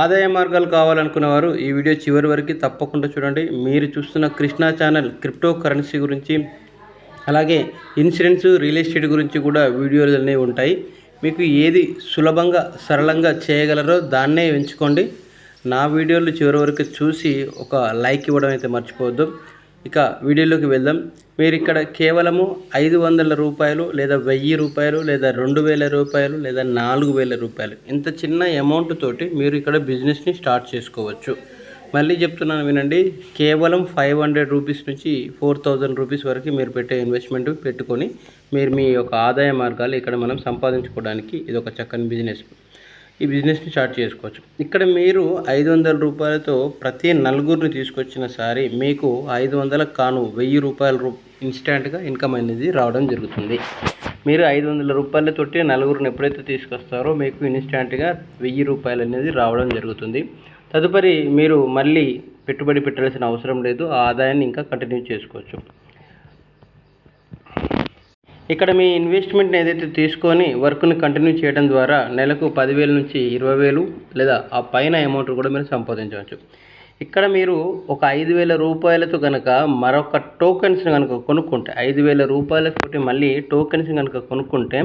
ఆదాయ మార్గాలు కావాలనుకున్న వారు ఈ వీడియో చివరి వరకు తప్పకుండా చూడండి. మీరు చూస్తున్న కృష్ణా ఛానల్ క్రిప్టో కరెన్సీ గురించి అలాగే ఇన్సూరెన్స్ రియల్ ఎస్టేట్ గురించి కూడా వీడియోలు అనేవి ఉంటాయి. మీకు ఏది సులభంగా సరళంగా చేయగలరో దాన్నే ఎంచుకోండి. నా వీడియోలు చివరి వరకు చూసి ఒక లైక్ ఇవ్వడం అయితే మర్చిపోవద్దు. ఇక వీడియోలోకి వెళ్దాం. మీరు ఇక్కడ కేవలము ఐదు వందల రూపాయలు లేదా వెయ్యి రూపాయలు లేదా రెండు వేల రూపాయలు లేదా నాలుగు వేల రూపాయలు ఇంత చిన్న అమౌంట్ తోటి మీరు ఇక్కడ బిజినెస్ని స్టార్ట్ చేసుకోవచ్చు. మళ్ళీ చెప్తున్నాను వినండి. కేవలం ఫైవ్ హండ్రెడ్ రూపీస్ నుంచి ఫోర్ థౌజండ్ రూపీస్ వరకు మీరు పెట్టే ఇన్వెస్ట్మెంట్ పెట్టుకొని మీరు మీ యొక్క ఆదాయ మార్గాలు ఇక్కడ మనం సంపాదించుకోవడానికి ఇది ఒక చక్కని బిజినెస్ ఈ బిజినెస్ని స్టార్ట్ చేసుకోవచ్చు. ఇక్కడ మీరు ఐదు వందల రూపాయలతో ప్రతి నలుగురిని తీసుకొచ్చిన సారి మీకు ఐదు వందల కాను వెయ్యి రూపాయల రూ ఇన్స్టాంట్గా ఇన్కమ్ అనేది రావడం జరుగుతుంది. మీరు ఐదు వందల రూపాయలతోటి నలుగురిని ఎప్పుడైతే తీసుకొస్తారో మీకు ఇన్స్టాంట్గా వెయ్యి రూపాయలు అనేది రావడం జరుగుతుంది. తదుపరి మీరు మళ్ళీ పెట్టుబడి పెట్టాల్సిన అవసరం లేదు. ఆ ఆదాయాన్ని ఇంకా కంటిన్యూ చేసుకోవచ్చు. ఇక్కడ మీ ఇన్వెస్ట్మెంట్ని ఏదైతే తీసుకొని వర్క్ని కంటిన్యూ చేయడం ద్వారా నెలకు పదివేల నుంచి ఇరవై వేలు లేదా ఆ పైన అమౌంట్ కూడా మీరు సంపాదించవచ్చు. ఇక్కడ మీరు ఒక ఐదు వేల రూపాయలతో కనుక మరొక టోకెన్స్ కనుక కొనుక్కుంటే ఐదు వేల రూపాయలతోటి మళ్ళీ టోకెన్స్ కనుక కొనుక్కుంటే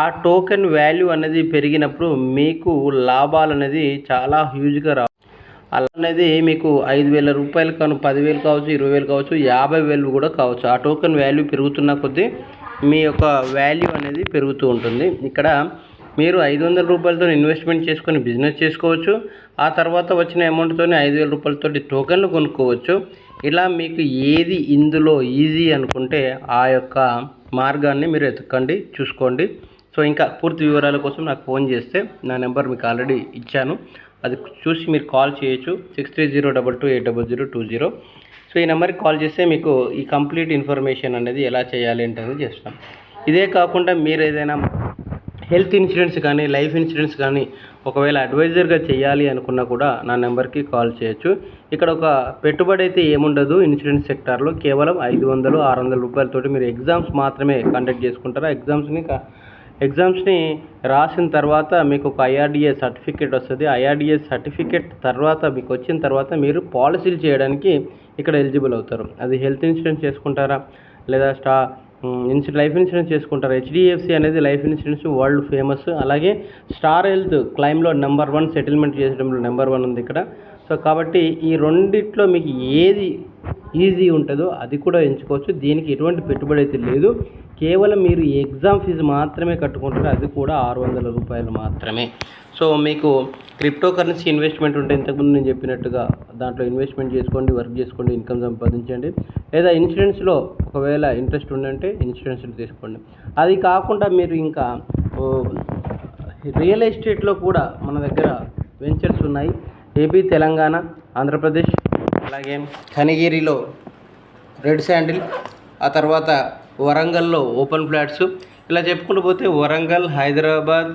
ఆ టోకెన్ వాల్యూ అనేది పెరిగినప్పుడు మీకు లాభాలు అనేది చాలా హ్యూజ్గా రా అలా అనేది మీకు ఐదు వేల రూపాయలు కాను పదివేలు కావచ్చు ఇరవై వేలు కావచ్చు యాభై వేలు కూడా కావచ్చు. ఆ టోకెన్ వాల్యూ పెరుగుతున్న కొద్దీ మీ యొక్క వాల్యూ అనేది పెరుగుతూ ఉంటుంది. ఇక్కడ మీరు ఐదు వందల రూపాయలతో ఇన్వెస్ట్మెంట్ చేసుకొని బిజినెస్ చేసుకోవచ్చు. ఆ తర్వాత వచ్చిన అమౌంట్తోనే ఐదు వేల రూపాయలతో టోకెన్లు కొనుక్కోవచ్చు. ఇలా మీకు ఏది ఇందులో ఈజీ అనుకుంటే ఆ యొక్క మార్గాన్ని మీరు ఎతకండి చూసుకోండి. సో ఇంకా పూర్తి వివరాల కోసం నాకు ఫోన్ చేస్తే నా నెంబర్ మీకు ఆల్రెడీ ఇచ్చాను. అది చూసి మీరు కాల్ చేయొచ్చు. Six three zero double two eight double zero two zero. So ఈ నెంబర్కి కాల్ చేస్తే మీకు ఈ కంప్లీట్ ఇన్ఫర్మేషన్ అనేది ఎలా చేయాలి ఏంటనేది చేస్తాం. ఇదే కాకుండా మీరు ఏదైనా హెల్త్ ఇన్సూరెన్స్ కానీ లైఫ్ ఇన్సూరెన్స్ కానీ ఒకవేళ అడ్వైజర్గా చేయాలి అనుకున్నా కూడా నా నెంబర్కి కాల్ చేయొచ్చు. ఇక్కడ ఒక పెట్టుబడి అయితే ఏముండదు. ఇన్సూరెన్స్ సెక్టార్లో కేవలం ఐదు వందలు ఆరు వందల రూపాయలతోటి మీరు ఎగ్జామ్స్ మాత్రమే కండక్ట్ చేసుకుంటారు? ఎగ్జామ్స్ని ఎగ్జామ్స్ని రాసిన తర్వాత మీకు ఒక ఐఆర్డిఏ సర్టిఫికేట్ వస్తుంది. ఐఆర్డిఏ సర్టిఫికేట్ తర్వాత మీకు వచ్చిన తర్వాత మీరు పాలసీలు చేయడానికి ఇక్కడ ఎలిజిబుల్ అవుతారు. అది హెల్త్ ఇన్సూరెన్స్ చేసుకుంటారా? లేదా స్టా ఇన్సూ లైఫ్ ఇన్సూరెన్స్ చేసుకుంటారు? హెచ్డిఎఫ్సి అనేది లైఫ్ ఇన్సూరెన్స్ వరల్డ్ ఫేమస్. అలాగే స్టార్ హెల్త్ క్లైమ్లో నెంబర్ వన్ సెటిల్మెంట్ చేసడంలో నెంబర్ వన్ ఉంది ఇక్కడ. సో కాబట్టి ఈ రెండిట్లో మీకు ఏది ఈజీ ఉంటుందో అది కూడా ఎంచుకోవచ్చు. దీనికి ఎటువంటి పెట్టుబడి అయితే లేదు. కేవలం మీరు ఎగ్జామ్ ఫీజు మాత్రమే కట్టుకుంటారు అది కూడా ఆరు వందల రూపాయలు మాత్రమే. సో మీకు క్రిప్టో కరెన్సీ ఇన్వెస్ట్మెంట్ ఉంటే ఇంతకుముందు నేను చెప్పినట్టుగా దాంట్లో ఇన్వెస్ట్మెంట్ చేసుకోండి వర్క్ చేసుకోండి ఇన్కమ్ సంపాదించండి. లేదా ఇన్సూరెన్స్లో ఒకవేళ ఇంట్రెస్ట్ ఉందంటే ఇన్సూరెన్స్లు తీసుకోండి. అది కాకుండా మీరు ఇంకా రియల్ ఎస్టేట్లో కూడా మన దగ్గర వెంచర్స్ ఉన్నాయి. ఏపీ తెలంగాణ ఆంధ్రప్రదేశ్ అలాగే కనిగిరిలో రెడ్ శాండిల్ ఆ తర్వాత వరంగల్లో ఓపెన్ ఫ్లాట్స్. ఇలా చెప్పుకుంటూ పోతే వరంగల్ హైదరాబాద్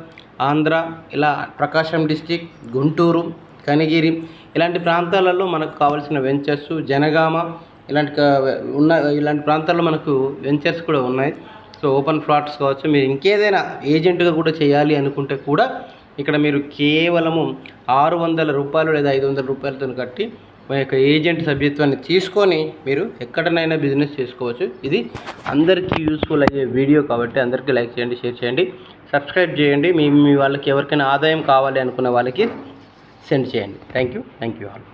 ఆంధ్ర ఇలా ప్రకాశం డిస్టిక్ గుంటూరు కనిగిరి ఇలాంటి ప్రాంతాలలో మనకు కావాల్సిన వెంచర్స్ జనగామ ఇలాంటి ఉన్న ఇలాంటి ప్రాంతాల్లో మనకు వెంచర్స్ కూడా ఉన్నాయి. సో ఓపెన్ ఫ్లాట్స్ కావచ్చు. మీరు ఇంకేదైనా ఏజెంట్గా కూడా చేయాలి అనుకుంటే కూడా ఇక్కడ మీరు కేవలము ఆరు వందల రూపాయలు లేదా ఐదు వందల రూపాయలతో కట్టి మీ యొక్క ఏజెంట్ సభ్యత్వాన్ని తీసుకొని మీరు ఎక్కడనైనా బిజినెస్ చేసుకోవచ్చు. ఇది అందరికీ యూస్ఫుల్ అయ్యే వీడియో కాబట్టి అందరికీ లైక్ చేయండి షేర్ చేయండి సబ్స్క్రైబ్ చేయండి. మీ మీ వాళ్ళకి ఎవరికైనా ఆదాయం కావాలి అనుకున్న వాళ్ళకి సెండ్ చేయండి. Thank you thank you all